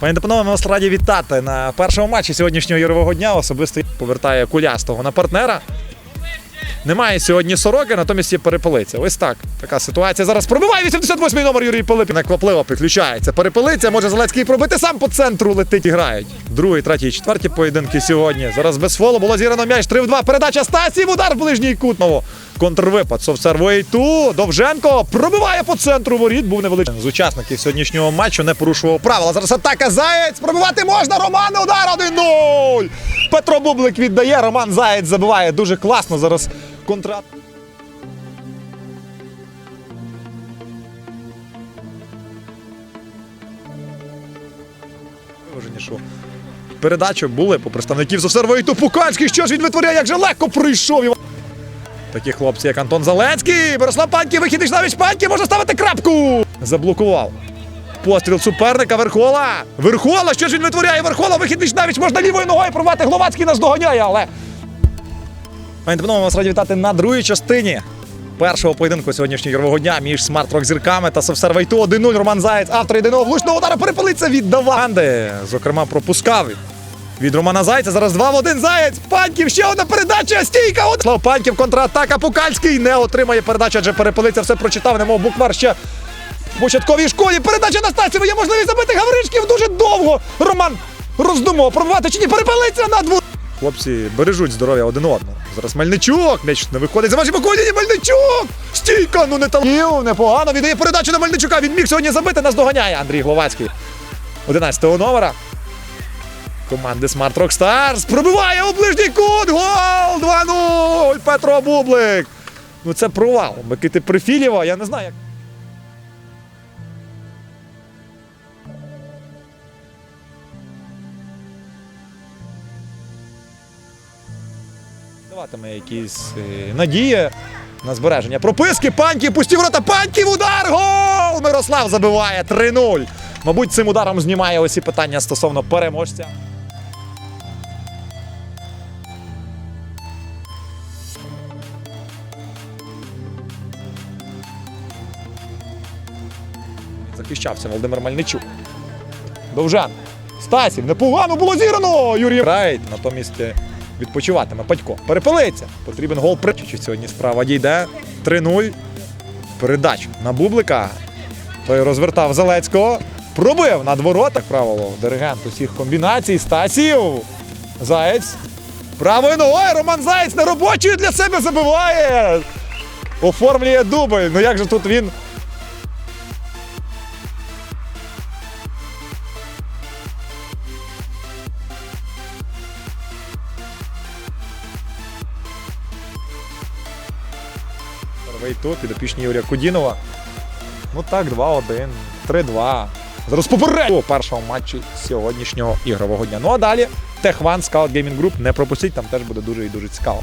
Пані та панове, ми вас раді вітати на першому матчі сьогоднішнього ігрового дня. Особисто повертає кулястого на партнера. Немає сьогодні сороки, натомість є перепелиця. Ось так. Така ситуація. Зараз пробиває 88-й номер Юрій Пилипін. Неквапливо підключається. Перепелиця. Може Зеленський пробити сам по центру летить і грають. Другий, третій, четвертій поєдинки сьогодні. Зараз без фолу було зіграно м'яч 3 в 2. Передача Стасів. Удар в ближній кут. Контрвипад. Совсервує ту. Довженко пробиває по центру воріт. Був невеличкий. З учасників сьогоднішнього матчу не порушував правила. Зараз атака Заєць. Пробивати можна. Роман удар 1-0. Петро Бублик віддає. Роман Заєць забиває дуже класно. Зараз. Виважені, що Передачі були по представників Совсервої Пуканський. Що ж він витворяє? Як же легко прийшов. Такі хлопці, як Антон Залецький. Мирослав Паньків, вихідний навіть Паньків, може ставити крапку. Заблокував. Постріл суперника Верхола. Верхола, що ж він витворяє? Верхола, вихідний навіть можна лівою ногою порвати. Гловацький нас доганяє, але. Пані та панове, вас раді вітати на другій частині першого поєдинку сьогоднішнього ігрового дня між смарт-рок зірками та Совсер Вайту 1-0. Роман Заєць, автор єдиного влучного удару перепелиться віддавав. Анди, зокрема, пропускав від Романа Зайця. Зараз 2 в 1 Заєць. Паньків, ще одна передача. Стійка. От... Слав Паньків, контратака. Пукальський не отримає передачу, адже перепелиця все прочитав, немов буквар ще в початковій школі. Передача на Стасів. Є можливість забити Гавришків дуже довго. Роман роздумав, пробивати чи ні. Перепелиця на двох. Хлопці бережуть здоров'я один одного. Зараз Мельничук. М'яч не виходить. За ваші покоління Мельничук! Стійка, ну не талів, непогано. Віддає передачу на Мельничука. Він міг сьогодні забити, нас доганяє Андрій Гловацький. 11-го номера. Команди Smart Rock Stars пробиває у ближній кут. Гол! 2-0! Петро Бублик. Ну це провал. Микити Прифілєва, я не знаю, як. Даватиме якісь е, надії на збереження. Прописки, паньків, пусті ворота, паньків, удар! Гол! Мирослав забиває 3-0. Мабуть, цим ударом знімає усі питання стосовно переможця. Захищався Володимир Мальничук. Довжан. Стасів, непогано було зіграно! Юрій Райт. Натомість е, відпочиватиме Падько. Перепилиться. Потрібен гол при сьогодні справа дійде. 3-0. Передачу на Бублика. Той розвертав Залецького. Пробив над воротах правило. Диригент усіх комбінацій. Стасів. Заєць. Правою ногою Роман Заєць на робочою для себе забиває. Оформлює дубль. Ну як же тут він Первий тут, підопічні Юрія Кудінова. Ну так, 2-1, 3-2. Зараз поперед першого матчі сьогоднішнього ігрового дня. Ну а далі Техван Scout Gaming Group не пропустіть, там теж буде дуже і дуже цікаво.